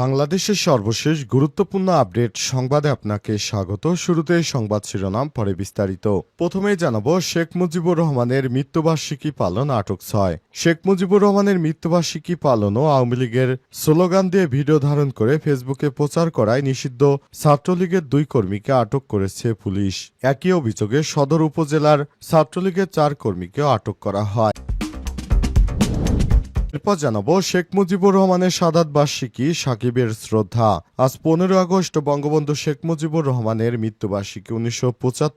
বাংলাদেশের সর্বশেষ গুরুত্বপূর্ণ আপডেট সংবাদে আপনাকে স্বাগত। শুরুতেই সংবাদ শিরোনাম, পরে বিস্তারিত। প্রথমেই জানাব, শেখ মুজিবুর রহমানের মৃত্যুবার্ষিকী পালন আটক ছয়। শেখ মুজিবুর রহমানের মৃত্যুবার্ষিকী পালনও আওয়ামী লীগের স্লোগান দিয়ে ভিডিও ধারণ করে ফেসবুকে প্রচার করায় নিষিদ্ধ ছাত্রলীগের দুই কর্মীকে আটক করেছে পুলিশ। একই অভিযোগে সদর উপজেলার ছাত্রলীগের চার কর্মীকেও আটক করা হয়। এরপর জানাব, শেখ মুজিবুর রহমানের সাদাত বার্ষিকী সাকিবের শ্রদ্ধা। আজ পনেরো আগস্ট, বঙ্গবন্ধু শেখ মুজিবুর রহমানের মৃত্যুবার্ষিকী। উনিশশো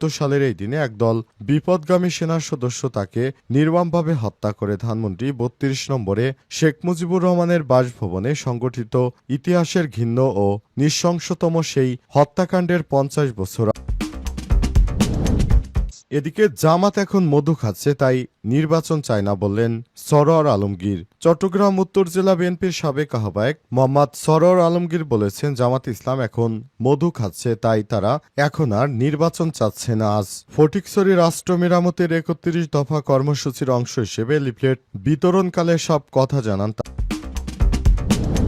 সালের এই দিনে একদল বিপদগামী সেনা সদস্য তাকে নির্মমভাবে হত্যা করে। ধানমন্ত্রী বত্রিশ নম্বরে শেখ মুজিবুর রহমানের বাসভবনে সংগঠিত ইতিহাসের ঘিন্ন ও নৃশংসতম সেই হত্যাকাণ্ডের পঞ্চাশ বছর এদিকে জামাত এখন মধু খাচ্ছে, তাই নির্বাচন চায় না বললেন সরোয়ার আলমগীর। চট্টগ্রাম উত্তর জেলা বিএনপির সাবেক আহ্বায়ক মোহাম্মদ সরোয়ার আলমগীর বলেছেন, জামাত ইসলাম এখন মধু খাচ্ছে, তাই তারা এখন আর নির্বাচন চাচ্ছে না। আজ ফটিকছড়ি রাষ্ট্র মেরামতের একত্রিশ দফা কর্মসূচির অংশ হিসেবে লিফলেট বিতরণকালে সব কথা জানান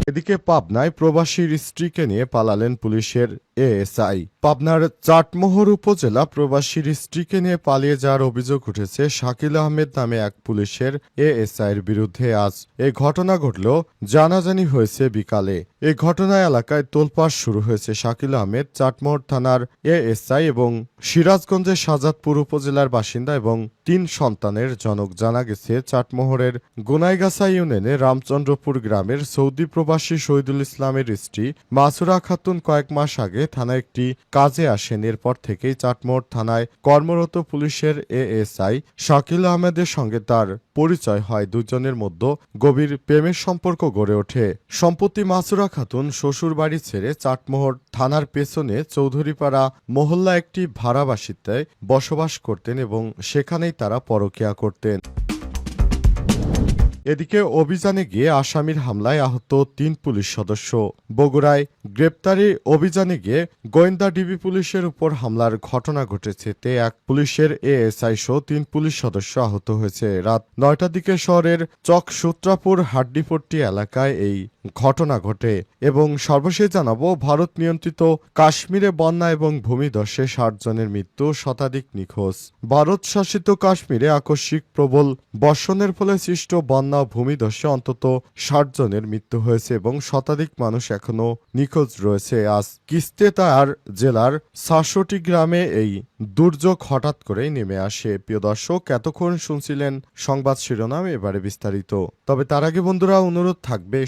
এদিকে পাবনায় প্রবাসীর স্ত্রীকে নিয়ে পালালেন পুলিশের এএসআই। পাবনার চাটমোহর উপজেলা প্রবাসীর স্ত্রীকে নিয়ে পালিয়ে যাওয়ার অভিযোগ উঠেছে শাকিল আহমেদ নামে এক পুলিশের এএসআইয়ের বিরুদ্ধে। আজ এই ঘটনা ঘটল, জানাজানি হয়েছে বিকালে। এই ঘটনায় এলাকায় তোলপাড় শুরু হয়েছে। শাকিল আহমেদ চাটমোহর থানার এএসআই এবং সিরাজগঞ্জের সাজাদপুর উপজেলার বাসিন্দা এবং তিন সন্তানের জনক জানা গেছে। চাটমোহরের গোনাইগাছা ইউনিয়নে রামচন্দ্রপুর গ্রামের সৌদি প্রবাসী শহীদুল ইসলামের স্ত্রী মাসুরা খাতুন কয়েক মাস আগে থানায় একটি কাজে আসেন। এরপর থেকেই চাটমোড় থানায় কর্মরত পুলিশের এএসআই শাকিল আহমেদের সঙ্গে তার পরিচয় হয়। দুজনের মধ্যে গভীর প্রেমের সম্পর্ক গড়ে ওঠে। সম্প্রতি মাসুরা খাতুন শ্বশুর বাড়ি ছেড়ে চাটমোহর থানার পেছনে চৌধুরীপাড়া মহল্লা একটি ভাড়া বাসিতায় বসবাস করতেন এবং সেখানেই তারা পরকিয়া করতেন। এদিকে অভিযানে গিয়ে আসামির হামলায় আহত তিন পুলিশ সদস্য। বগুড়ায় গ্রেপ্তারি অভিযানে গিয়ে গোয়েন্দা ডিবি পুলিশের উপর হামলার ঘটনা ঘটেছে। তে এক পুলিশের এএসআই সহ তিন পুলিশ সদস্য আহত হয়েছে। রাত নয়টার দিকে শহরের চক সূত্রাপুর হাড্ডিপট্টি এলাকায় এই ঘটনা ঘটে এবং সর্বশেষ জানাব, ভারত নিয়ন্ত্রিত কাশ্মীরে বন্যা এবং ভূমিধসে ষাট জনের মৃত্যু, শতাধিক নিখোঁজ। ভারত শাসিত কাশ্মীরে আকস্মিক প্রবল বর্ষণের ফলে সৃষ্ট বন্যা ভূমিধসে অন্তত ষাট জনের মৃত্যু হয়েছে এবং শতাধিক মানুষ এখনও নিখোঁজ রয়েছে। আজ কিস্তেতার জেলার সাতষট্টি গ্রামে এই দুর্যোগ হঠাৎ করেই নেমে আসে। প্রিয় দর্শক, এতক্ষণ শুনছিলেন সংবাদ শিরোনাম, এবারে বিস্তারিত। তবে তার আগে বন্ধুরা, অনুরোধ থাকবে এই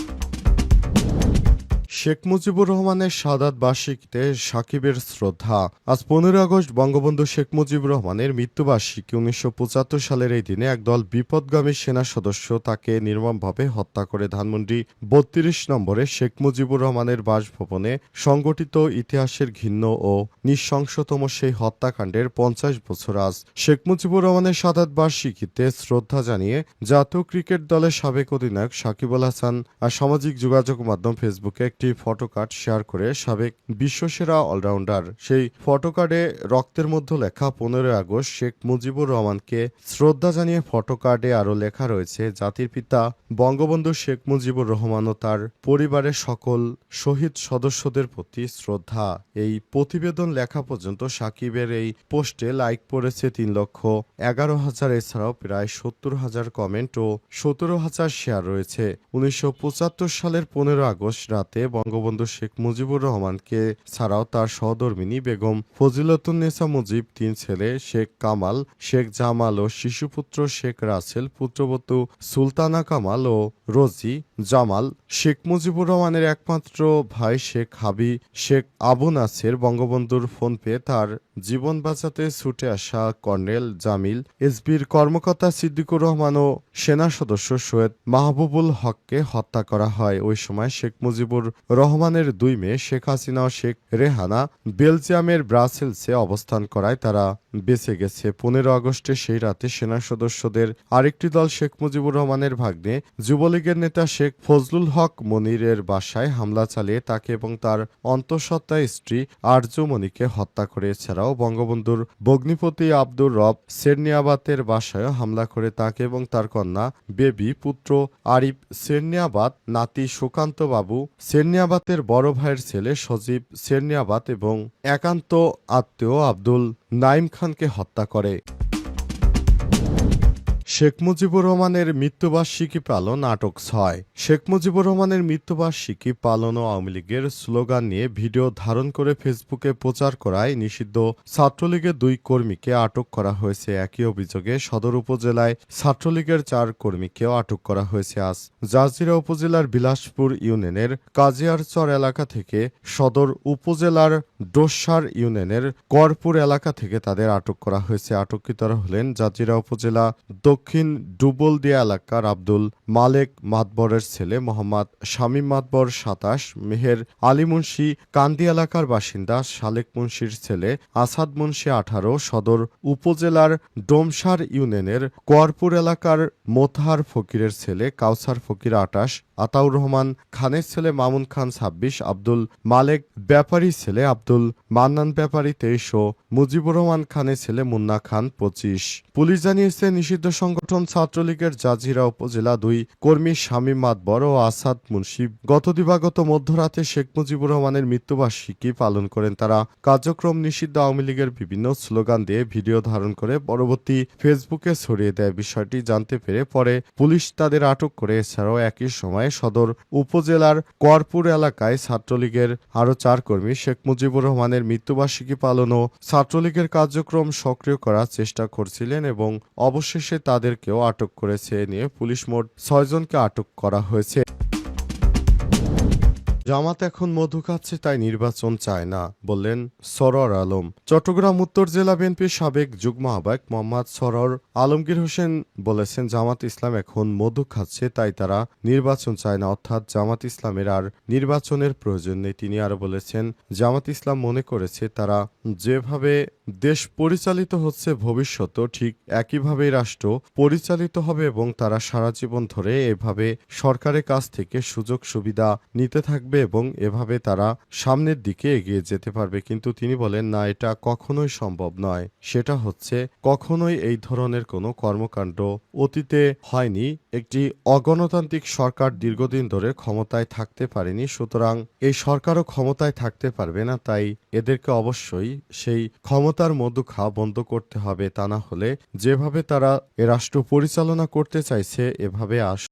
শেখ মুজিবুর রহমানের সাদাত বার্ষিকীতে সাকিবের শ্রদ্ধা। আজ পনেরো আগস্ট বঙ্গবন্ধু শেখ মুজিবুর রহমানের মৃত্যুবার্ষিকী। উনিশশো পঁচাত্তর সালের এই দিনে একদল বিপদগামী সেনা সদস্য তাকে নির্মমভাবে হত্যা করে ধানমন্ডি বত্রিশ নম্বরে শেখ মুজিবুর রহমানের বাসভবনে সংগঠিত ইতিহাসের ঘিন্ন ও নৃশংসতম সেই হত্যাকাণ্ডের পঞ্চাশ বছর আজ। শেখ মুজিবুর রহমানের সাদাত বার্ষিকীতে শ্রদ্ধা জানিয়ে জাতীয় ক্রিকেট দলের সাবেক অধিনায়ক সাকিবুল হাসান আর সামাজিক যোগাযোগ মাধ্যম ফেসবুকে একটি ফটো কার্ড শেয়ার করে সাবেক বিশ্বসেরা অলরাউন্ডার। সেই ফটো কার্ডে রক্তের মধ্যে লেখা পনেরোই আগস্ট শেখ মুজিবুর রহমানকে শ্রদ্ধা জানিয়ে ফটো কার্ডে আরও লেখা রয়েছে, জাতির পিতা বঙ্গবন্ধু শেখ মুজিবুর রহমান ও তার পরিবারের সকল শহীদ সদস্যদের প্রতি শ্রদ্ধা। এই প্রতিবেদন লেখা পর্যন্ত সাকিবের এই পোস্টে লাইক পড়েছে তিন লক্ষ এগারো হাজার, এছাড়াও প্রায় সত্তর হাজার কমেন্ট ও সতেরো হাজার শেয়ার রয়েছে। উনিশশো পঁচাত্তর সালের পনেরো আগস্ট রাতে বঙ্গবন্ধু শেখ মুজিবুর রহমানকে ছাড়াও তার সহধর্মিনী বেগম ফজিলতুন্নেসা মুজিব, তিন ছেলে শেখ কামাল, শেখ জামাল ও শিশুপুত্র শেখ রাসেল, পুত্রবধূ সুলতানা কামাল ও রোজি জামাল। শেখ মুজিবুর রহমানের একমাত্র ভাই শেখ হাবি, শেখ আবু নাসের বঙ্গবন্ধুর ফোন পেয়ে তার জীবন বাঁচাতে ছুটে আসা কর্নেল জামিল, এসবির কর্মকর্তা সিদ্দিকুর রহমান ও সেনা সদস্য সৈয়দ মাহবুবুল হককে হত্যা করা হয়। ওই সময় শেখ মুজিবুর রহমানের দুই মেয়ে শেখ হাসিনা ও শেখ রেহানা বেলজিয়ামের ব্রাসেলসে অবস্থান করায় তারা বেঁচে গেছে। পনেরো আগস্টে সেই রাতে সেনা সদস্যদের আরেকটি দল শেখ মুজিবুর রহমানের ভাগ্নে যুবলীগের নেতা শেখ ফজলুল হক মনিরের বাসায় হামলা চালিয়ে তাকে এবং তার অন্তঃসত্ত্বা স্ত্রী আরজুমণিকে হত্যা করে। এছাড়াও বঙ্গবন্ধুর ভগ্নিপতি আব্দুর রব সেরনিয়াবাতের বাসায়ও হামলা করে তাকে এবং তার কন্যা বেবি পুত্র আরিফ সেরনিয়াবাদ নাতি সুকান্ত বাবু সেরনিয়াবাতের বড় ভাইয়ের ছেলে সজীব সেরনিয়াবাদ এবং একান্ত আত্মীয় আব্দুল নাইম খানকে হত্যা করে। শেখ মুজিবুর রহমানের মৃত্যুবার্ষিকী পালন আটক ছয়। শেখ মুজিবুর রহমানের মৃত্যুবার্ষিকী পালন ও আওয়ামী লীগের স্লোগান নিয়ে ভিডিও ধারণ করে ফেসবুকে প্রচার করায় নিষিদ্ধ ছাত্রলীগের দুই কর্মীকে আটক করা হয়েছে। একই অভিযোগে সদর উপজেলায় ছাত্রলীগের চার কর্মীকেও আটক করা হয়েছে আজ। জাজিরা উপজেলার বিলাসপুর ইউনিয়নের কাজিয়ারচর এলাকা থেকে সদর উপজেলার ডোসার ইউনিয়নের করপুর এলাকা থেকে তাদের আটক করা হয়েছে। আটককৃতরা হলেন জাজিরা উপজেলা ডুবলদিয়া এলাকার আব্দুল মালেক মাতবরের ছেলে মোহাম্মদ শামীম মাতবর সাতাশ, মেহের আলী মুন্সি কান্দি এলাকার বাসিন্দা শালেক মুন্সির ছেলে আসাদ মুন্সি আঠারো, সদর উপজেলার ডোমসার ইউনিয়নের কোয়ারপুর এলাকার মোথার ফকিরের ছেলে কাউসার ফকির আটাশ আতাউর রহমান, খানের ছেলে মামুন খান ছাব্বিশ, আব্দুল মালেক ব্যাপারী ছেলে আব্দুল, মান্নান ব্যাপারী তেইশ ও মুজিবুর রহমান খানের ছেলে মুন্না খান পঁচিশ। পুলিশ জানিয়েছে, নিষিদ্ধ সংগঠন ছাত্রলীগের জাজিরা উপজেলা দুই কর্মী শামীম মাতবর ও আসাদ মুন্সি। গত দিবাগত মধ্যরাতে শেখ মুজিবুর রহমানের মৃত্যুবার্ষিকী পালন করেন তারা। কার্যক্রম নিষিদ্ধ আওয়ামী লীগের বিভিন্ন স্লোগান দিয়ে ভিডিও ধারণ করে পরবর্তী ফেসবুকে ছড়িয়ে দেয় বিষয়টি। জানতে পেরে পরে পুলিশ তাদের আটক করে, এছাড়াও একই সময় সদর উপজেলার করপুর এলাকায় ছাত্রলীগের আরও চার কর্মী শেখ মুজিবুর রহমানের মৃত্যুবার্ষিকী পালন ও ছাত্রলীগের কার্যক্রম সক্রিয় করার চেষ্টা করছিলেন এবং অবশেষে তাদেরকেও আটক করেছে নিয়ে পুলিশ মোট ছয়জনকে আটক করা হয়েছে। জামাত এখন মধু খাচ্ছে, তাই নির্বাচন চায় না, বললেন সরর আলম। চট্টগ্রাম উত্তর জেলা বিএনপির সাবেক যুগ্ম আহ্বায়ক মোহাম্মদ সরর আলমগীর হোসেন বলেছেন, জামাত ইসলাম এখন মধু খাচ্ছে, তাই তারা নির্বাচন চায় না, অর্থাৎ জামাত ইসলামের আর নির্বাচনের প্রয়োজন নেই। তিনি আরও বলেছেন, জামাত ইসলাম মনে করেছে তারা যেভাবে দেশ পরিচালিত হচ্ছে, ভবিষ্যতও ঠিক একইভাবে রাষ্ট্র পরিচালিত হবে এবং তারা সারা জীবন ধরে এভাবে সরকারের কাছ থেকে সুযোগ সুবিধা নিতে থাকবে। এবং এভাবে তারা সামনের দিকে এগিয়ে যেতে পারবে। কিন্তু তিনি বলেন, না, এটা কখনোই সম্ভব নয়। সেটা হচ্ছে, কখনোই এই ধরনের কোনো কর্মকাণ্ড অতীতে হয়নি। একটি অগণতান্ত্রিক সরকার দীর্ঘদিন ধরে ক্ষমতায় থাকতে পারেনি। সুতরাং এই সরকারও ক্ষমতায় থাকতে পারবে না, তাই এদেরকে অবশ্যই সেই ক্ষমতার মধু খাওয়া বন্ধ করতে হবে। তা না হলে যেভাবে তারা এ রাষ্ট্র পরিচালনা করতে চাইছে, এভাবে আস